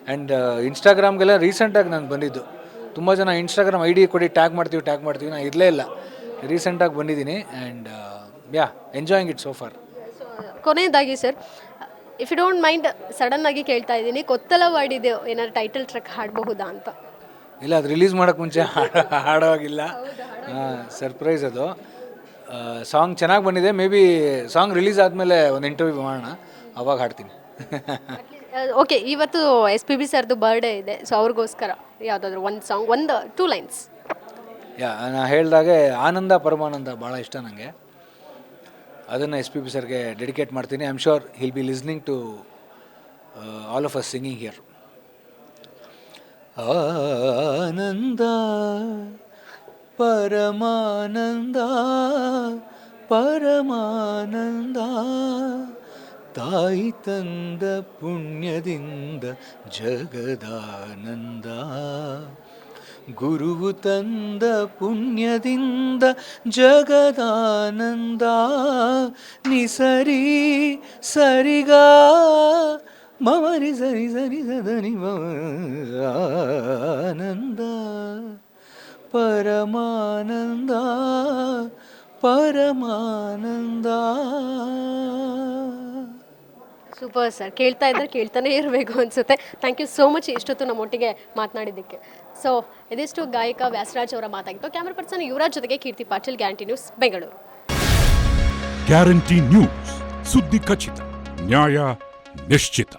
ಆ್ಯಂಡ್ ಇನ್ಸ್ಟಾಗ್ರಾಮ್ಗೆಲ್ಲ ರೀಸೆಂಟಾಗಿ ನಾನು ಬಂದಿದ್ದು. ತುಂಬ ಜನ ಇನ್ಸ್ಟಾಗ್ರಾಮ್ ಐ ಡಿ ಕೊಡಿ ಟ್ಯಾಗ್ ಮಾಡ್ತೀವಿ ಟ್ಯಾಗ್ ಮಾಡ್ತೀವಿ ನಾನು ಇರಲೇ ಇಲ್ಲ. ರೀಸೆಂಟಾಗಿ ಬಂದಿದ್ದೀನಿ and yeah enjoying it so far
ಕೊನೆಯದಾಗಿ sir if you don't mind sudden ಆಗಿ ಕೇಳ್ತಾ ಇದ್ದೀನಿ ಕೊತ್ತಲ ವಾಡಿದೆ ಏನಾದ್ರು ಟೈಟಲ್ ಟ್ರ್ಯಾಕ್ ಹಾಡಬಹುದಾ ಅಂತ?
ಇಲ್ಲ ಅದು ರಿಲೀಸ್ ಮಾಡೋಕ್ಕೆ ಮುಂಚೆ ಹಾಡೋ ಹಾಡೋವಾಗಿಲ್ಲ. ಸರ್ಪ್ರೈಸ್ ಅದು. ಸಾಂಗ್ ಚೆನ್ನಾಗಿ ಬಂದಿದೆ. ಮೇ ಬಿ ಸಾಂಗ್ ರಿಲೀಸ್ ಆದಮೇಲೆ ಒಂದು ಇಂಟರ್ವ್ಯೂ ಮಾಡೋಣ. ಅವಾಗ ಹಾಡ್ತೀನಿ.
ಓಕೆ ಇವತ್ತು ಎಸ್ ಪಿ ಬಿ ಸರ್ದು ಬರ್ಡೇ ಇದೆ. ಸೊ ಅವ್ರಿಗೋಸ್ಕರ ಯಾವುದಾದ್ರು ಒಂದು ಸಾಂಗ್ ಒಂದು ಟೂ ಲೈನ್ಸ್
ಯಾ ನಾ ಹೇಳ್ದಾಗೆ ಆನಂದ ಪರಮಾನಂದ ಭಾಳ ಇಷ್ಟ ನನಗೆ ಅದನ್ನು ಎಸ್ ಪಿ ಬಿ ಸರ್ಗೆ ಡೆಡಿಕೇಟ್ ಮಾಡ್ತೀನಿ. I am sure he'll be listening to all of us singing here ಆನಂದ ಪರಮಾನಂದ ಪರಮಾನಂದ ತಾಯಿ ತಂದ ಪುಣ್ಯದಿಂದ ಜಗದಾನಂದ ಗುರುವು ತಂದ ಪುಣ್ಯದಿಂದ ಜಗದಾನಂದ ನಿಸರಿ ಸರಿಗ ಮಮರಿ ಸರಿ ಸರಿ ಸದನಿ ಮಮ ಆನಂದ ಪರಮಾನಂದ ಪರಮಾನಂದ.
ಸೂಪರ್ ಸರ್ ಕೇಳ್ತಾ ಇದ್ರೆ ಕೇಳ್ತಾನೆ ಇರಬೇಕು ಅನ್ಸುತ್ತೆ. ಥ್ಯಾಂಕ್ ಯು ಸೋ ಮಚ್ ಇಷ್ಟೊತ್ತು ನಮ್ಮೊಟ್ಟಿಗೆ ಮಾತನಾಡಿದ್ದಕ್ಕೆ. ಸೊ ಇದಿಷ್ಟು ಗಾಯಕ ವ್ಯಾಸರಾಜ್ ಅವರ ಮಾತಾಗಿತ್ತು. ಕ್ಯಾಮ್ರಾ ಪರ್ಸನ್ ಯುವರಾಜ್ ಜೊತೆಗೆ Keerthi Patil guarantee news Bengaluru
guarantee news ಸುದ್ದಿ ಖಚಿತ ನ್ಯಾಯ ನಿಶ್ಚಿತ.